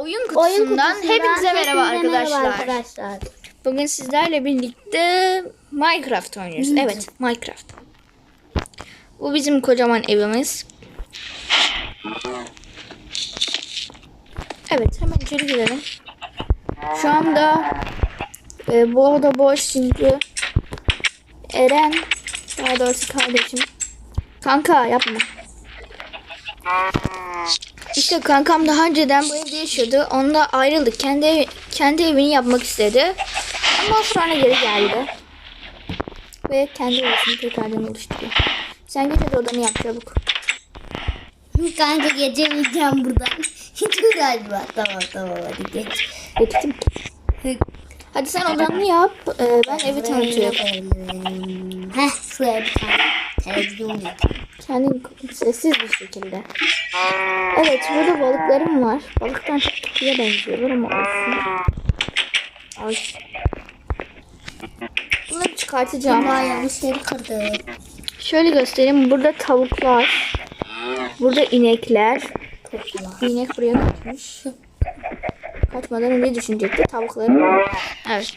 Oyun kutusundan, Oyun kutusundan hepinize merhaba arkadaşlar. merhaba arkadaşlar. Bugün sizlerle birlikte Minecraft oynuyoruz. Evet, Minecraft. Bu bizim kocaman evimiz. Evet, hemen içeri girelim. Şu anda e, bu oda boş çünkü Eren, daha doğrusu kardeşim. Kanka yapma. İşte kankam daha önceden bu evde yaşıyordu. Onunla ayrıldık. Kendi ev- kendi evini yapmak istedi. Ondan sonra geri geldi. Ve kendi evini tekrardan oluşturuyor. Sen git hadi odanı yap çabuk. Kanka geçemeyeceğim buradan. Hiç uğraşma. Tamam tamam hadi geç. Geçtim. Hadi sen odanı yap. Ee, ben evi tanıtıyorum. Heh şuraya bir tane televizyon yapayım. Kendin sessiz bir şekilde. Evet burada balıklarım var. Balıktan çok kötüye benziyorlar ama olsun. Ay. Bunları çıkartacağım. Ama yanlış yeri kırdım. Şöyle göstereyim. Burada tavuklar. Burada inekler. İnek buraya kaçmış. Kaçmadan önce düşünecekti. Tavuklarım. Evet.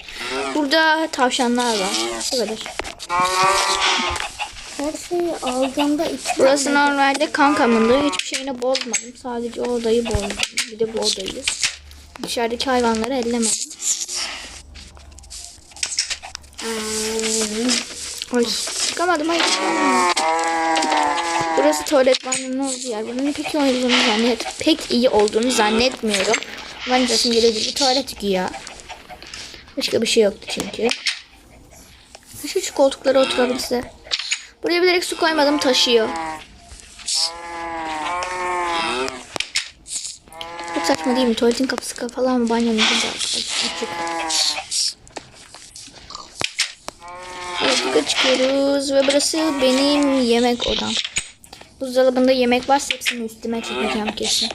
Burada tavşanlar var. Bu kadar. Her şeyi aldığımda iki Burası normalde kankamındı. Hiçbir şeyini bozmadım. Sadece o odayı bozdum. Bir de bu odayı. Dışarıdaki hayvanları ellemedim. Ay çıkamadım hayır. Burası tuvalet banyonun olduğu yer. Buranın pek iyi olduğunu zannet pek iyi olduğunu zannetmiyorum. Bence simgeleyici bir tuvalet güya. Başka bir şey yoktu çünkü. Şu şu koltuklara oturabilse. Buraya bilerek su koymadım taşıyor. Çok saçma değil mi? Tuvaletin kapısı kapalı ama banyonun da açık. Yukarı çıkıyoruz ve burası benim yemek odam. Buzdolabında yemek varsa hepsini üstüme çekeceğim kesin.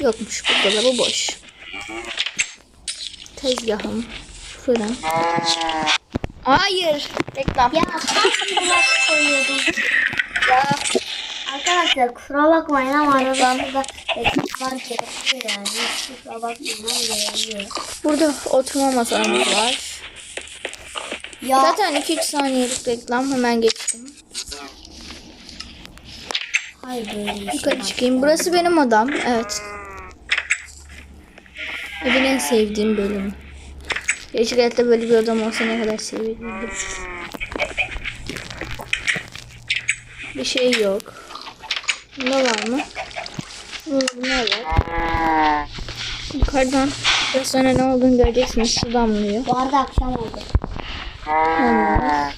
Yokmuş buzdolabı boş. Tezgahım. Fırın. Hayır. Reklam. Ya ben blok. Ya arkadaşlar kusura bakmayın ama aralarında reklamlar gerekiyor yani. Kusura bakmayın ama gerekiyor. Burada oturma masamız var. Ya Zaten 2-3 saniyelik reklam hemen geçtim. hayır böyle şey Yukarı çıkayım. Burası benim odam. Evet. Evin en sevdiğim bölümü. Keşke hayatta böyle bir odam olsa ne kadar sevebilirdim. Bir şey yok. Bunda var mı? Bunda ne var? Yukarıdan biraz sonra ne olduğunu göreceksiniz. Su damlıyor. Bu arada akşam oldu. Olmaz.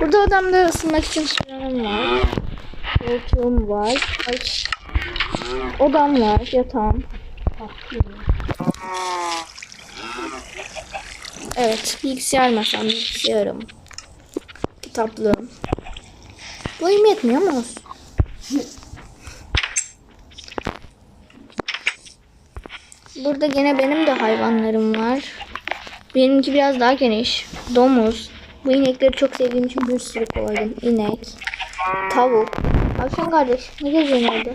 Burada odamda ısınmak için suyum var. Koltuğum var. Ay. Odam var. Yatağım. Evet. Bilgisayar masam. Bilgisayarım. Kitaplığım. Boyum yetmiyor olsun. Burada gene benim de hayvanlarım var. Benimki biraz daha geniş. Domuz. Bu inekleri çok sevdiğim için bir sürü koydum. İnek. Tavuk. Tavşan kardeş. Ne geziyorsun orada?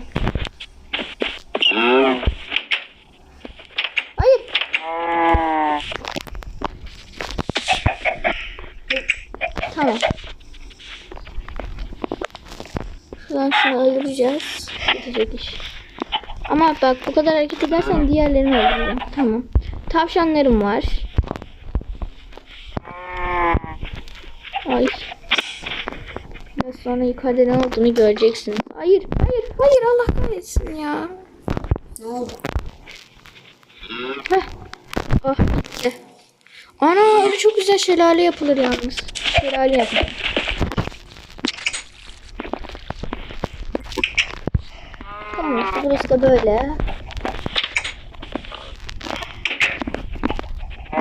Hayır. Tamam. Şuradan şunu öldüreceğiz. Bitecek iş. Ama bak bu kadar hareket edersen diğerlerini öldürürüm. Tamam. Tavşanlarım var. Ay. Biraz sonra yukarıda ne olduğunu göreceksin. Hayır, hayır, hayır Allah kahretsin ya. Ne oldu? Heh. Ah gitti. Ana öyle çok güzel şelale yapılır yalnız. Şelale yapılır. Tamam işte burası da böyle.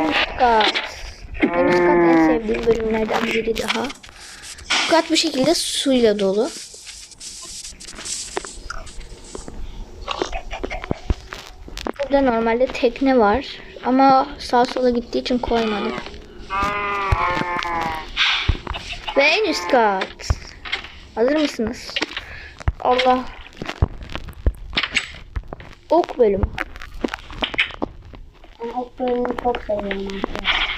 Üst kat. En üst kat en sevdiğim bölümlerden biri daha. Bu kat bu şekilde suyla dolu. Burada normalde tekne var. Ama sağ sola gittiği için koymadım. Ve en üst kat. Hazır mısınız? Allah. Ok bölümü. ilk bölümünü çok seviyorum arkadaşlar.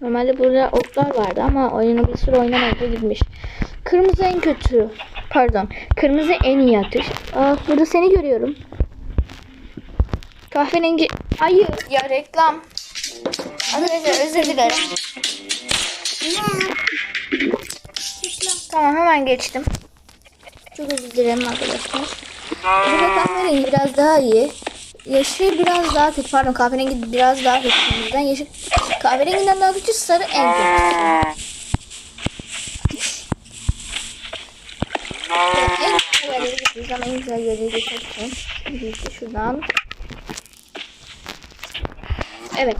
Normalde burada oklar vardı ama oyunu bir süre oynamayınca gitmiş. Kırmızı en kötü. Pardon. Kırmızı en iyi atış. Aa, burada seni görüyorum. Kahverengi. Hayır ya reklam. Arkadaşlar özür dilerim. Tamam hemen geçtim. Çok özür dilerim arkadaşlar. Burada kahverengi biraz daha iyi. Yeşil biraz daha kötü. Pardon kahverengi biraz daha kötü. Yeşil kahverenginden daha kötü sarı en kötü. Evet, en güzel yerlere geçerken. İşte şuradan. Evet.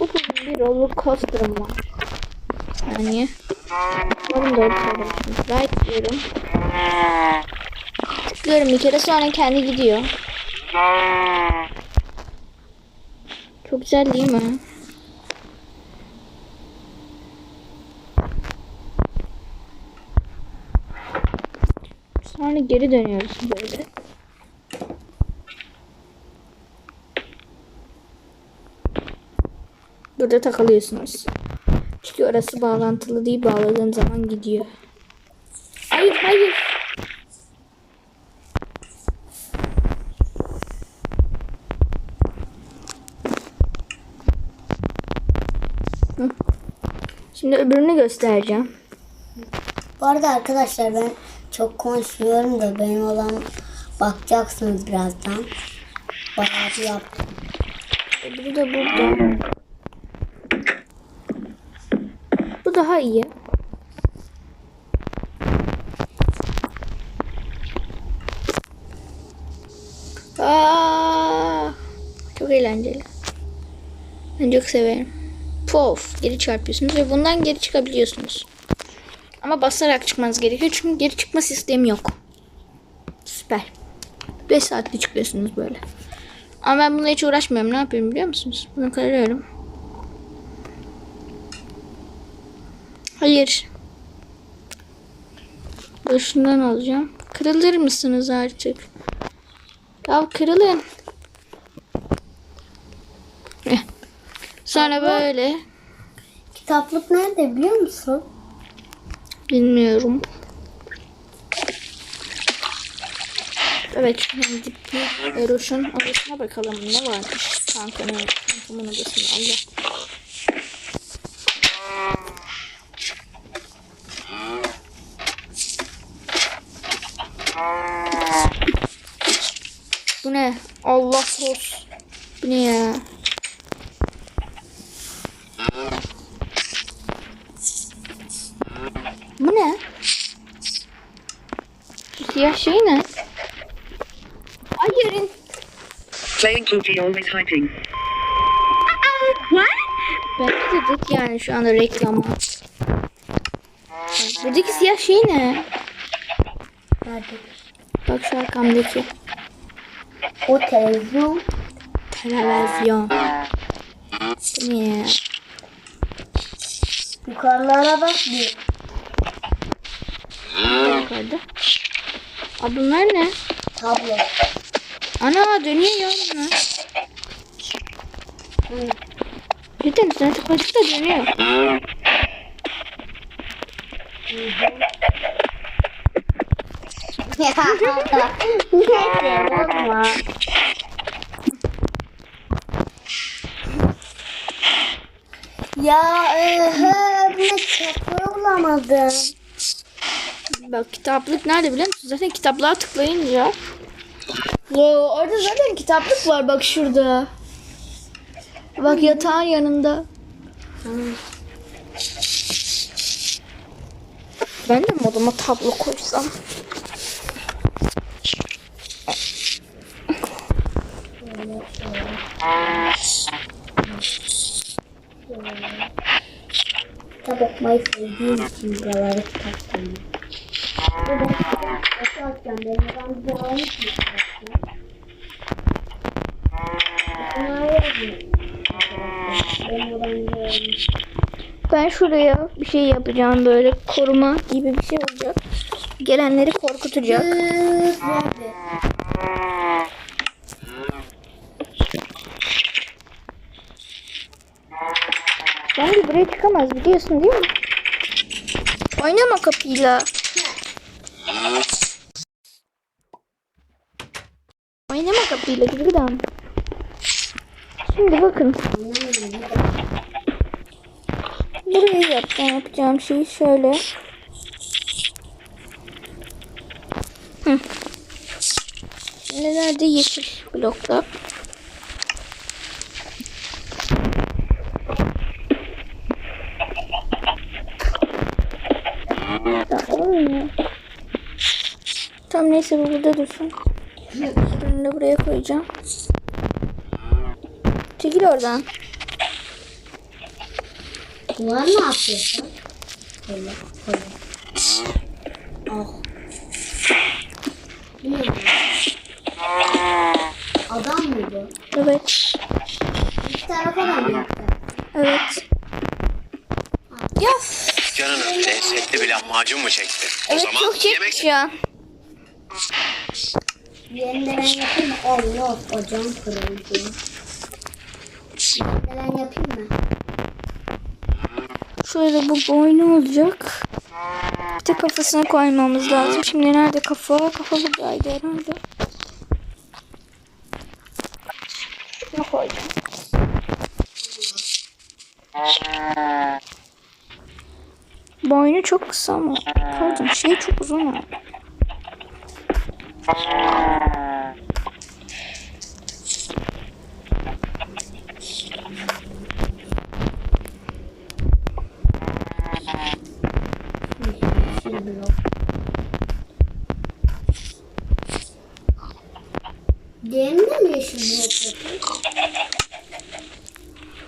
Bugün bir roller coaster'ım var. Yani. Umarım doğru söylemişim. Like diyorum. Tıklıyorum bir kere sonra kendi gidiyor. Çok güzel değil mi? Sonra geri dönüyoruz böyle. Burada takılıyorsunuz. Çünkü orası bağlantılı değil. Bağladığın zaman gidiyor. Hayır hayır. Şimdi öbürünü göstereceğim. Bu arada arkadaşlar ben çok konuşmuyorum da benim olan bakacaksınız birazdan. Bayağı bir yaptım. Öbürü de burada. Bu daha iyi. Ben çok severim. Pof geri çarpıyorsunuz ve bundan geri çıkabiliyorsunuz. Ama basarak çıkmanız gerekiyor çünkü geri çıkma sistemi yok. Süper. 5 saatte çıkıyorsunuz böyle. Ama ben bununla hiç uğraşmıyorum. Ne yapıyorum biliyor musunuz? Bunu kararıyorum. Hayır. Dur şundan alacağım. Kırılır mısınız artık? Ya kırılın. Sonra böyle. Kitaplık nerede biliyor musun? Bilmiyorum. Evet şimdi Eroş'un odasına bakalım ne varmış. Kankanın, kankamın odasına Allah. Bu ne? Allah sos. Bu ne ya? Bu ne? Şu siyah şey ne? Hayır. Playing Booty always hyping. Belki de dıt yani şu anda reklama. Buradaki siyah şey ne? Bak şu arkamdaki. O televizyon. Televizyon. Ya? Yukarılara bak bir. Yukarıda. Aa bunlar ne? Tablo. Ana dönüyor ya bunlar. Cidden sen tıklaşıp da dönüyor. Ya Neyse bozma. Ya ehe buna çapı bulamadım. Bak kitaplık nerede biliyor musun? Zaten kitaplığa tıklayınca. Wow, orada zaten kitaplık var bak şurada. Bak yatağın yanında. Ben de moduma tablo koysam. Kitap okumayı sevdiğim için buraları taktım. Ben şuraya bir şey yapacağım böyle koruma gibi bir şey olacak. Gelenleri korkutacak. Bence buraya çıkamaz biliyorsun değil mi? Oynama kapıyla. Oynama kapıyla Gülgüdem. Şimdi bakın. Burayı yapacağım, yapacağım şey şöyle. Hı. Nerede yeşil blokta? Ya olmuyor. Tam neyse bu burada dursun. Bunu da buraya koyacağım. Çekil oradan. Bunlar ne yapıyorsun? Böyle böyle. Ah. Bu ne bu? Adam mı bu? Evet. İki tarafa da mı yaptı? Evet. Ya Canının lezzetli bir lahmacun mu çekti? O evet zaman çok yemek çekmiş ya. Ben yapayım mı? Allah ocağım kırıldı. Ben yapayım mı? Şöyle bu boynu olacak. Bir de kafasını koymamız lazım. Şimdi nerede kafa? Kafa buradaydı herhalde. Şunu koyacağım. Boynu çok kısa ama pardon şey çok uzun ama. Yeşil blok. Diğerini de mi yeşil blok yapayım?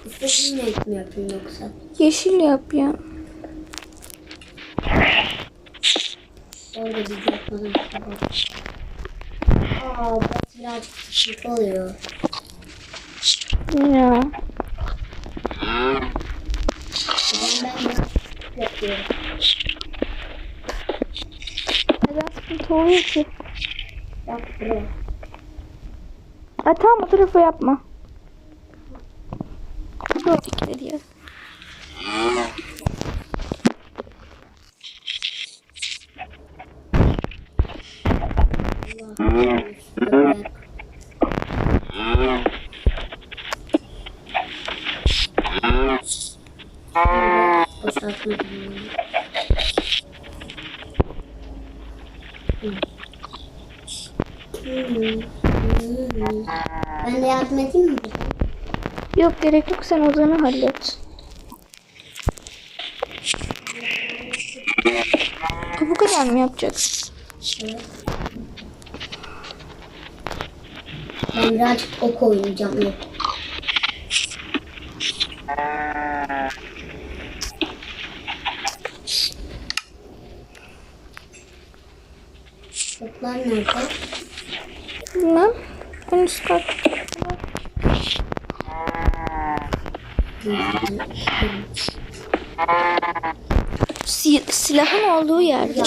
İstediğin renk mi yapayım yoksa? Yeşil yap ya. Orada bir yapmadım. Aa, bu birazcık sıkıntı oluyor. Ya. Ben yapıyorum. Neden sıkıntı oluyor ki? Bak buraya. Ha tamam o tarafa yapma. Gördükleri ya. Böyle. Boşaltmadım. Ben de yardım edeyim mi? Yok gerek yok sen odanı hallet. Bu kadar mı yapacaksın? Evet. Ben birazcık ok oynayacağım. Yok. Oklar nerede? Bilmem. En üst kat. Si silahın olduğu yerde.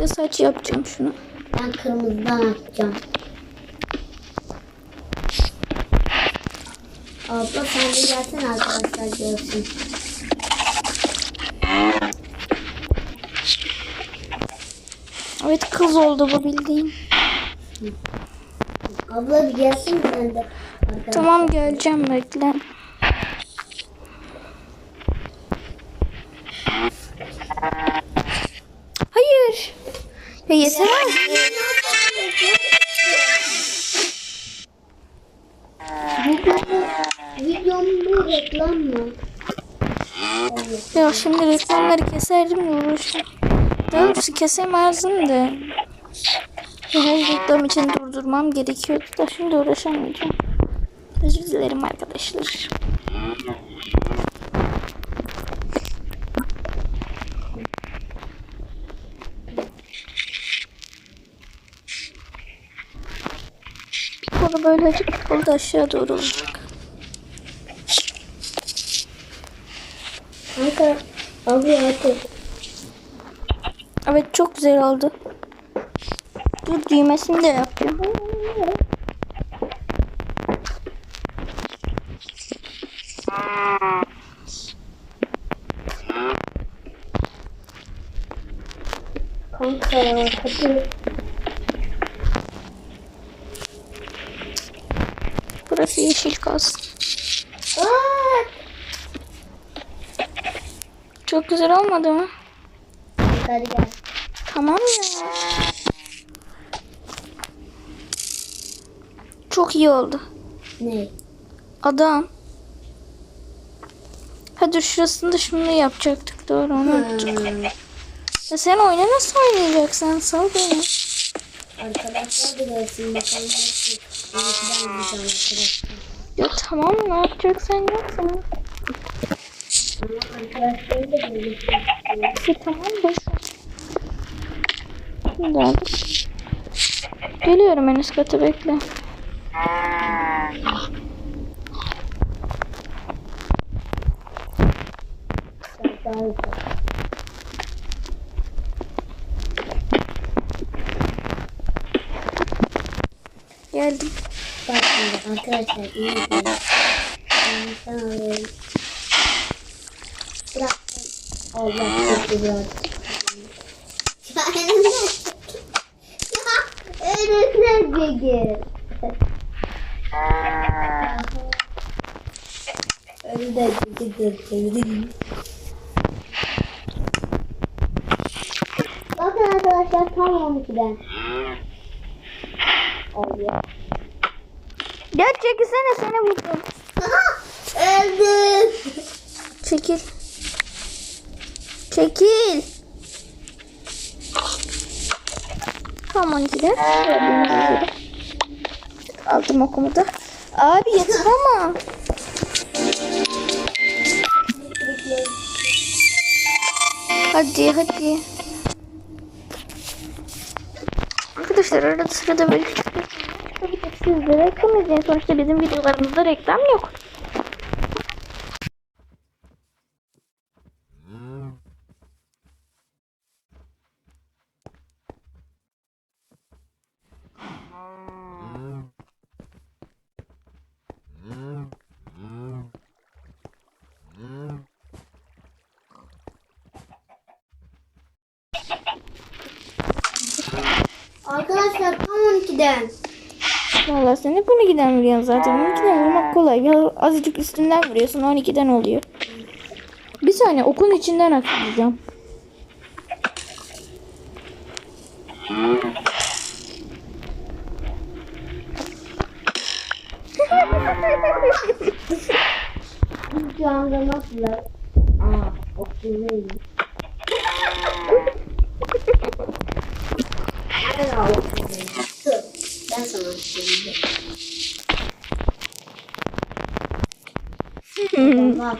Ya, saç yapacağım şunu. ben kırmızıdan atacağım. Abla sen de gelsene arkadaşlar görsün. Evet kız oldu bu bildiğin. Abla bir gelsin sen de. Arkadaşlar. Tamam geleceğim bekle. Hayır. Ya yeter. Videom bu reklam mı? Ya şimdi reklamları keserdim de uğraşım. Daha doğrusu kesemezdim de. Her reklam için durdurmam gerekiyordu da şimdi uğraşamayacağım. Özür dilerim arkadaşlar. Bir kolu böyle bir kolu da aşağı doğru olacak. Kanka abla hadi. Evet çok güzel oldu. Dur düğmesini de yapayım. Kanka hadi. Burası yeşil kalsın. Çok güzel olmadı mı? Hadi gel. Tamam ya. Çok iyi oldu. Ne? Adam. Hadi şurasını da şunu yapacaktık. Doğru onu unuttuk. Ya sen oyna nasıl oynayacaksın? Sal beni. Arkadaşlar da gelsin bakalım arkadaşlar. Ya tamam ne yapacaksan yapsana. Ama arkadaşları da. Ya tamam boş ver. Şimdi aldık. Geliyorum en üst kata bekle. Daha iyi. Geldim. Bak şimdi arkadaşlar iyi izleyin. Ben sen alıyorum. Bıraktım. Allah çok güzel. Ya önüne gel. Önüne gel. Bakın arkadaşlar tam 12'den. Allah. Gel çekilsene seni vurdum. Öldüm. Çekil. Çekil. Tamam gidelim. Aldım okumu da. Abi yeter ama. Hadi hadi. Arkadaşlar arada sırada böyle Tabii ki siz de reklam izleyin. Sonuçta bizim videolarımızda reklam yok. Arkadaşlar tam 12'den. Valla sen hep 12'den vuruyorsun zaten. 12'den vurmak kolay. Ya azıcık üstünden vuruyorsun 12'den oluyor. Bir saniye okun içinden atlayacağım. Şu anda nasıl? Aa, okuyayım. Ben al okuyayım. Dur, ben sana okuyayım. Bak.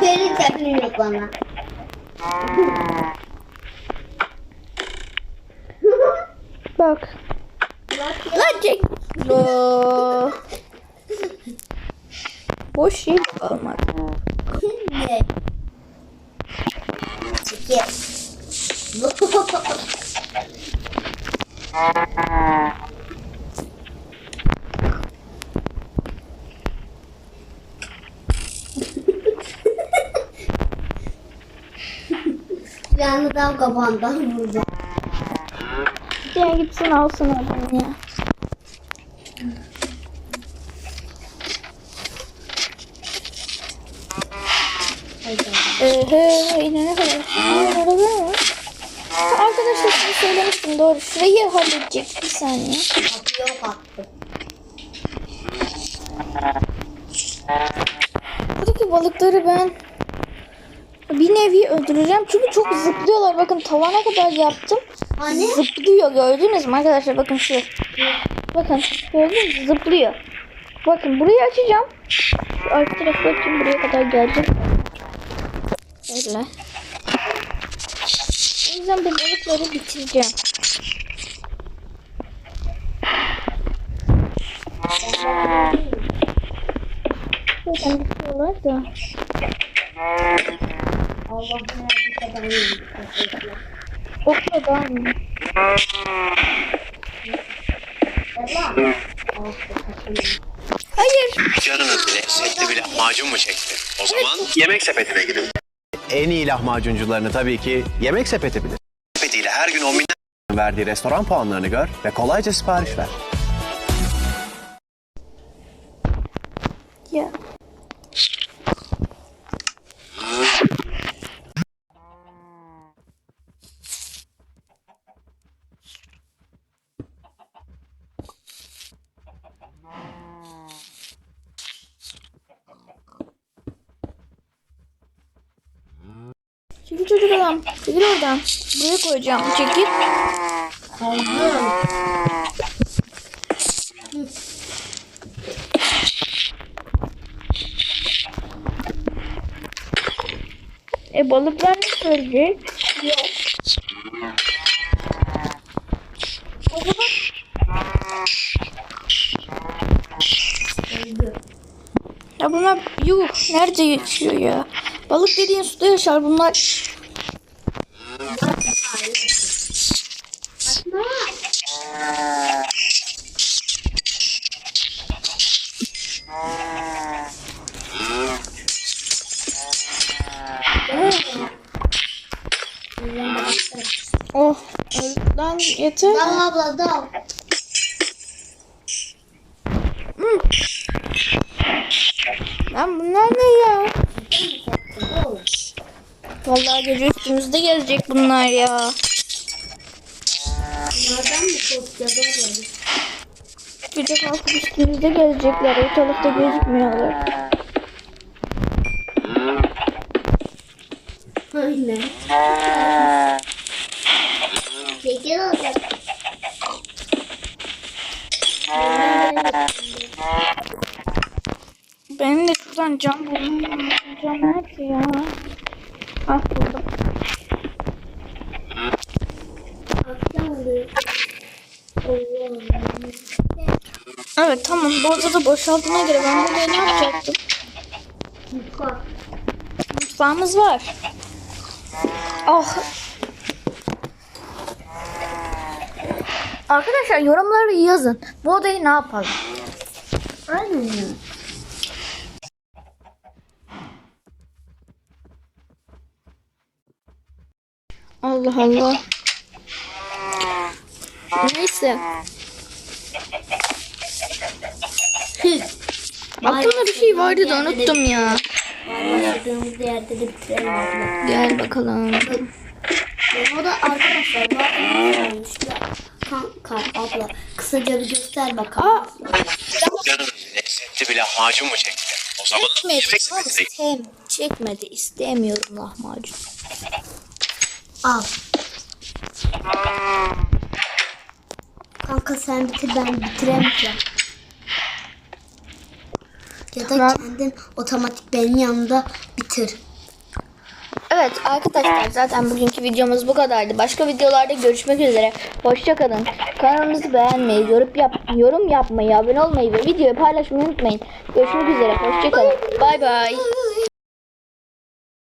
Geri tepkiyor bana. Bak. Lan çek. Oo. Boş şey olmadı. Ne? Çekil. Canlı tam kafandan vurdu. Gel gitsin alsın adamı ya. Ehe, yine ne kadar? Araba? Ha, Arkadaşlar size söylemiştim doğru. Şurayı halledecek bir saniye. Kapıya baktım. Buradaki balıkları ben bir nevi öldüreceğim. Çünkü çok zıplıyorlar. Bakın tavana kadar yaptım. Hani? Zıplıyor gördünüz mü arkadaşlar? Bakın şu. Bakın gördünüz mü? Zıplıyor. Bakın burayı açacağım. Şu arka tarafı açayım. Buraya kadar geldim. Öyle. O yüzden bu balıkları bitireceğim. Zaten bitiyorlar da. Allah yapıyorsa ben yiyeyim. Okla daha mı? Hayır. Canınız lezzetli bir lahmacun mu çekti? O zaman yemek sepetine gidin. en iyi lahmacuncularını tabii ki Yemek Sepeti bilir. Sepetiyle her gün on binlerce verdiği restoran puanlarını gör ve kolayca sipariş ver. Ya. Adam. Çekil oradan. Buraya koyacağım. Çekil. E balıklar ne söyleyecek? Yok. O zaman... Ya bunlar yuh nerede yaşıyor ya? Balık dediğin suda yaşar bunlar. Oh lan yeter. Dal abla dal. Lan bunlar ne ya? Vallahi gece üstümüzde gelecek bunlar ya. Bunlardan mı korkacağız? Gece kalkıp üstümüzde gelecekler. Ortalıkta gözükmüyorlar. Aynen. Şeker olacak. Benim de şuradan cam bulmam. Cam nerede ya? Ah buldum. Evet tamam bu odada boşaldığına göre ben burada ne yapacaktım? Mutfak. Mutfağımız var. Ah. Arkadaşlar yorumları yazın. Bu odayı ne yapalım? Allah Allah. Neyse. Aklımda bir şey vardı da unuttum ya. Başladığımız yerde de bitirelim abla. Gel bakalım. O da arkadaşlar arkadaşlarmış ya. Kanka abla kısaca bir göster bakalım. Canım lezzetli bir lahmacun mu çekti? O zaman Çekmedi. İstem, çekmedi. İstemiyorum lahmacun. Al. Kanka sen bitir ben bitiremeyeceğim. Ya da Tamam. kendin otomatik benim yanımda bitir. Evet arkadaşlar zaten bugünkü videomuz bu kadardı. Başka videolarda görüşmek üzere. Hoşçakalın. Kanalımızı beğenmeyi, yorum, yap, yorum yapmayı, abone olmayı ve videoyu paylaşmayı unutmayın. Görüşmek üzere. Hoşçakalın. Bay bay.